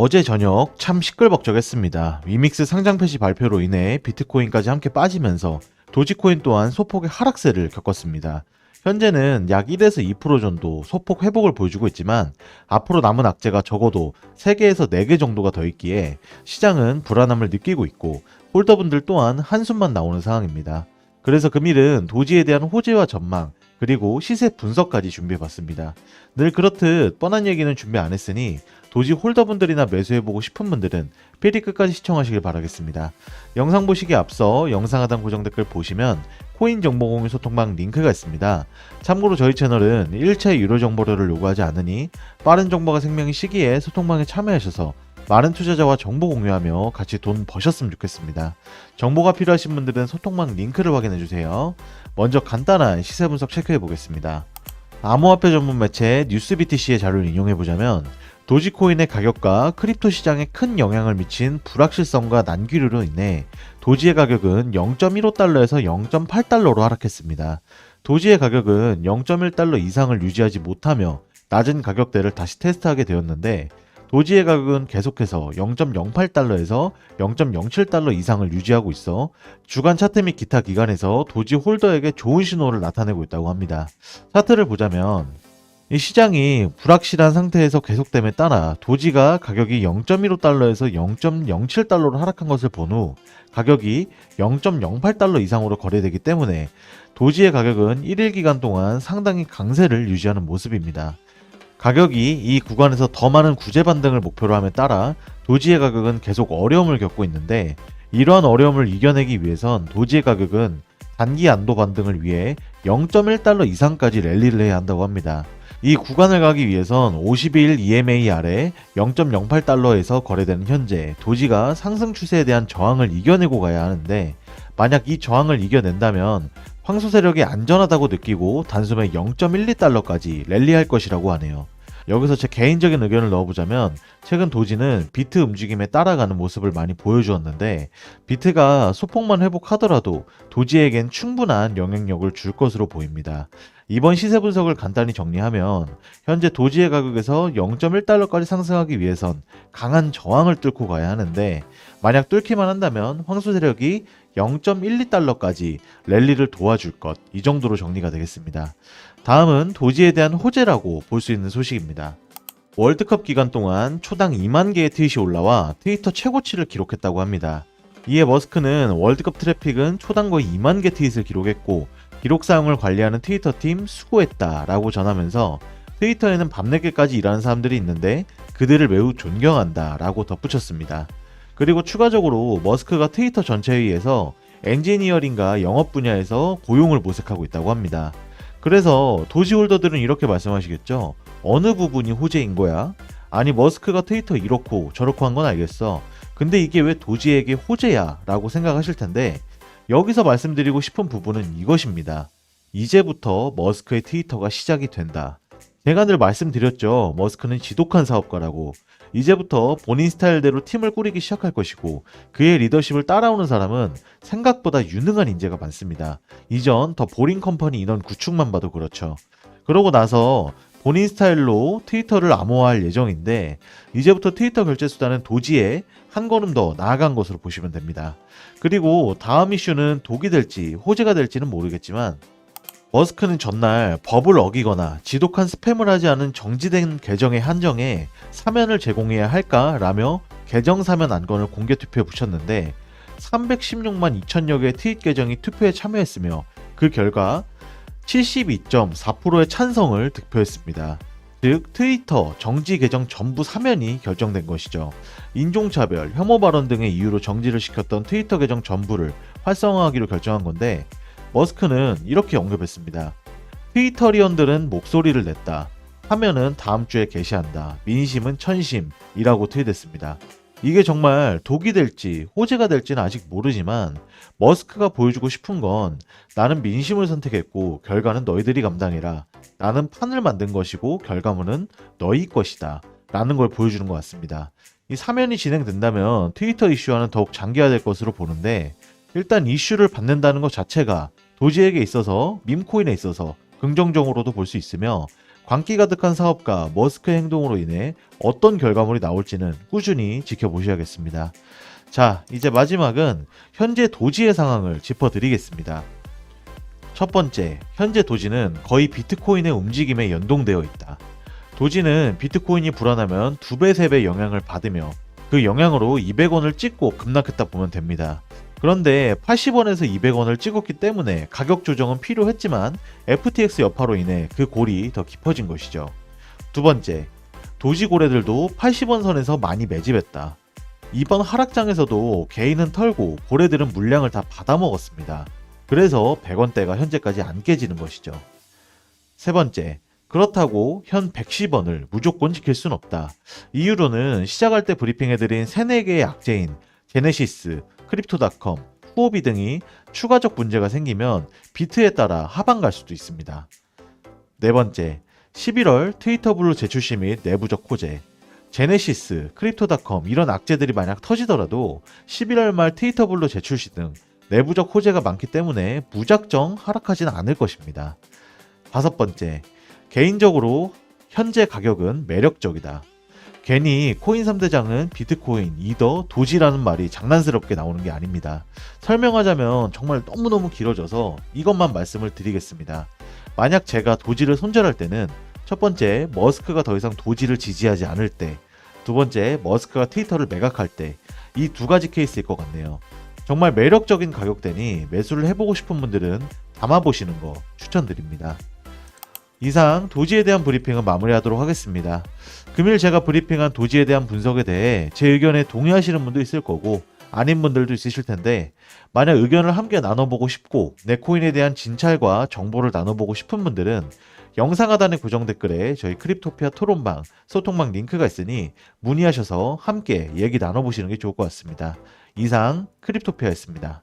어제 저녁 참 시끌벅적했습니다. 위믹스 상장 폐지 발표로 인해 비트코인까지 함께 빠지면서 도지코인 또한 소폭의 하락세를 겪었습니다. 현재는 약 1에서 2% 정도 소폭 회복을 보여주고 있지만 앞으로 남은 악재가 적어도 3개에서 4개 정도가 더 있기에 시장은 불안함을 느끼고 있고 홀더분들 또한 한숨만 나오는 상황입니다. 그래서 금일은 도지에 대한 호재와 전망 그리고 시세 분석까지 준비해봤습니다. 늘 그렇듯 뻔한 얘기는 준비 안 했으니 도지 홀더분들이나 매수해보고 싶은 분들은 필히 끝까지 시청하시길 바라겠습니다. 영상 보시기에 앞서 영상 하단 고정 댓글 보시면 코인 정보 공유 소통방 링크가 있습니다. 참고로 저희 채널은 1차 유료 정보료를 요구하지 않으니 빠른 정보가 생명인 시기에 소통방에 참여하셔서 많은 투자자와 정보 공유하며 같이 돈 버셨으면 좋겠습니다. 정보가 필요하신 분들은 소통방 링크를 확인해 주세요. 먼저 간단한 시세 분석 체크해 보겠습니다. 암호화폐 전문 매체 뉴스BTC의 자료를 인용해 보자면 도지코인의 가격과 크립토 시장에 큰 영향을 미친 불확실성과 난기류로 인해 도지의 가격은 0.15달러에서 0.8달러로 하락했습니다. 도지의 가격은 0.1달러 이상을 유지하지 못하며 낮은 가격대를 다시 테스트하게 되었는데 도지의 가격은 계속해서 0.08달러에서 0.07달러 이상을 유지하고 있어 주간 차트 및 기타 기관에서 도지 홀더에게 좋은 신호를 나타내고 있다고 합니다. 차트를 보자면 이 시장이 불확실한 상태에서 계속됨에 따라 도지가 가격이 0.15달러에서 0.07달러로 하락한 것을 본 후 가격이 0.08달러 이상으로 거래되기 때문에 도지의 가격은 1일 기간 동안 상당히 강세를 유지하는 모습입니다. 가격이 이 구간에서 더 많은 구제 반등을 목표로 함에 따라 도지의 가격은 계속 어려움을 겪고 있는데 이러한 어려움을 이겨내기 위해선 도지의 가격은 단기 안도 반등을 위해 0.1달러 이상까지 랠리를 해야 한다고 합니다. 이 구간을 가기 위해선 52일 EMA 아래 0.08달러에서 거래되는 현재 도지가 상승 추세에 대한 저항을 이겨내고 가야 하는데 만약 이 저항을 이겨낸다면 황소 세력이 안전하다고 느끼고 단숨에 0.12달러까지 랠리할 것이라고 하네요. 여기서 제 개인적인 의견을 넣어보자면 최근 도지는 비트 움직임에 따라가는 모습을 많이 보여주었는데 비트가 소폭만 회복하더라도 도지에겐 충분한 영향력을 줄 것으로 보입니다. 이번 시세 분석을 간단히 정리하면 현재 도지의 가격에서 0.1달러까지 상승하기 위해선 강한 저항을 뚫고 가야 하는데 만약 뚫기만 한다면 황소 세력이 0.12달러까지 랠리를 도와줄 것 이 정도로 정리가 되겠습니다. 다음은 도지에 대한 호재라고 볼 수 있는 소식입니다. 월드컵 기간 동안 초당 2만 개의 트윗이 올라와 트위터 최고치를 기록했다고 합니다. 이에 머스크는 월드컵 트래픽은 초당 거의 2만 개 트윗을 기록했고 기록 사용을 관리하는 트위터 팀 수고했다 라고 전하면서 트위터에는 밤늦게까지 일하는 사람들이 있는데 그들을 매우 존경한다 라고 덧붙였습니다. 그리고 추가적으로 머스크가 트위터 전체 회의에서 엔지니어링과 영업 분야에서 고용을 모색하고 있다고 합니다. 그래서 도시 홀더들은 이렇게 말씀하시겠죠. 어느 부분이 호재인 거야? 아니 머스크가 트위터 이렇고 저렇고 한 건 알겠어. 근데 이게 왜 도지에게 호재야? 라고 생각하실 텐데 여기서 말씀드리고 싶은 부분은 이것입니다. 이제부터 머스크의 트위터가 시작이 된다. 제가 늘 말씀드렸죠. 머스크는 지독한 사업가라고. 이제부터 본인 스타일대로 팀을 꾸리기 시작할 것이고 그의 리더십을 따라오는 사람은 생각보다 유능한 인재가 많습니다. 이전 더 보링 컴퍼니 인원 구축만 봐도 그렇죠. 그러고 나서 본인 스타일로 트위터를 암호화할 예정인데 이제부터 트위터 결제 수단은 도지에 한 걸음 더 나아간 것으로 보시면 됩니다. 그리고 다음 이슈는 독이 될지 호재가 될지는 모르겠지만 머스크는 전날 법을 어기거나 지독한 스팸을 하지 않은 정지된 계정의 한정에 사면을 제공해야 할까라며 계정 사면 안건을 공개 투표에 붙였는데 316만 2천여 개의 트윗 계정이 투표에 참여했으며 그 결과 72.4%의 찬성을 득표했습니다. 즉 트위터 정지 계정 전부 사면이 결정된 것이죠. 인종차별, 혐오 발언 등의 이유로 정지를 시켰던 트위터 계정 전부를 활성화하기로 결정한 건데 머스크는 이렇게 언급했습니다. 트위터리언들은 목소리를 냈다. 화면은 다음 주에 게시한다. 민심은 천심이라고 트윗했습니다. 이게 정말 독이 될지 호재가 될지는 아직 모르지만 머스크가 보여주고 싶은 건 나는 민심을 선택했고 결과는 너희들이 감당해라. 나는 판을 만든 것이고 결과물은 너희 것이다. 라는 걸 보여주는 것 같습니다. 이 사면이 진행된다면 트위터 이슈와는 더욱 장기화될 것으로 보는데 일단 이슈를 받는다는 것 자체가 도지에게 있어서 밈코인에 있어서 긍정적으로도 볼 수 있으며 광기 가득한 사업가 머스크의 행동으로 인해 어떤 결과물이 나올지는 꾸준히 지켜보셔야겠습니다. 자, 이제 마지막은 현재 도지의 상황을 짚어드리겠습니다. 첫 번째, 현재 도지는 거의 비트코인의 움직임에 연동되어 있다. 도지는 비트코인이 불안하면 두 배, 세배 영향을 받으며 그 영향으로 200원을 찍고 급락했다 보면 됩니다. 그런데 80원에서 200원을 찍었기 때문에 가격 조정은 필요했지만 FTX 여파로 인해 그 골이 더 깊어진 것이죠. 두 번째, 도지 고래들도 80원 선에서 많이 매집했다. 이번 하락장에서도 개인은 털고 고래들은 물량을 다 받아먹었습니다. 그래서 100원대가 현재까지 안 깨지는 것이죠. 세 번째, 그렇다고 현 110원을 무조건 지킬 순 없다. 이유로는 시작할 때 브리핑해드린 3, 4개의 악재인 제네시스, 크립토닷컴, 후오비 등이 추가적 문제가 생기면 비트에 따라 하방 갈 수도 있습니다. 네 번째, 11월 트위터 블루 제출 시 및 내부적 호재. 제네시스, 크립토닷컴 이런 악재들이 만약 터지더라도 11월 말 트위터 블루 제출 시 등 내부적 호재가 많기 때문에 무작정 하락하지는 않을 것입니다. 다섯 번째, 개인적으로 현재 가격은 매력적이다. 괜히 코인 3대장은 비트코인, 이더, 도지라는 말이 장난스럽게 나오는 게 아닙니다. 설명하자면 정말 너무너무 길어져서 이것만 말씀을 드리겠습니다. 만약 제가 도지를 손절할 때는 첫 번째, 머스크가 더 이상 도지를 지지하지 않을 때, 두 번째, 머스크가 트위터를 매각할 때, 이 두 가지 케이스일 것 같네요. 정말 매력적인 가격대니 매수를 해보고 싶은 분들은 담아보시는 거 추천드립니다. 이상 도지에 대한 브리핑은 마무리하도록 하겠습니다. 금일 제가 브리핑한 도지에 대한 분석에 대해 제 의견에 동의하시는 분도 있을 거고 아닌 분들도 있으실 텐데 만약 의견을 함께 나눠보고 싶고 내 코인에 대한 진찰과 정보를 나눠보고 싶은 분들은 영상 하단의 고정 댓글에 저희 크립토피아 토론방, 소통방 링크가 있으니 문의하셔서 함께 얘기 나눠보시는 게 좋을 것 같습니다. 이상 크립토피아였습니다.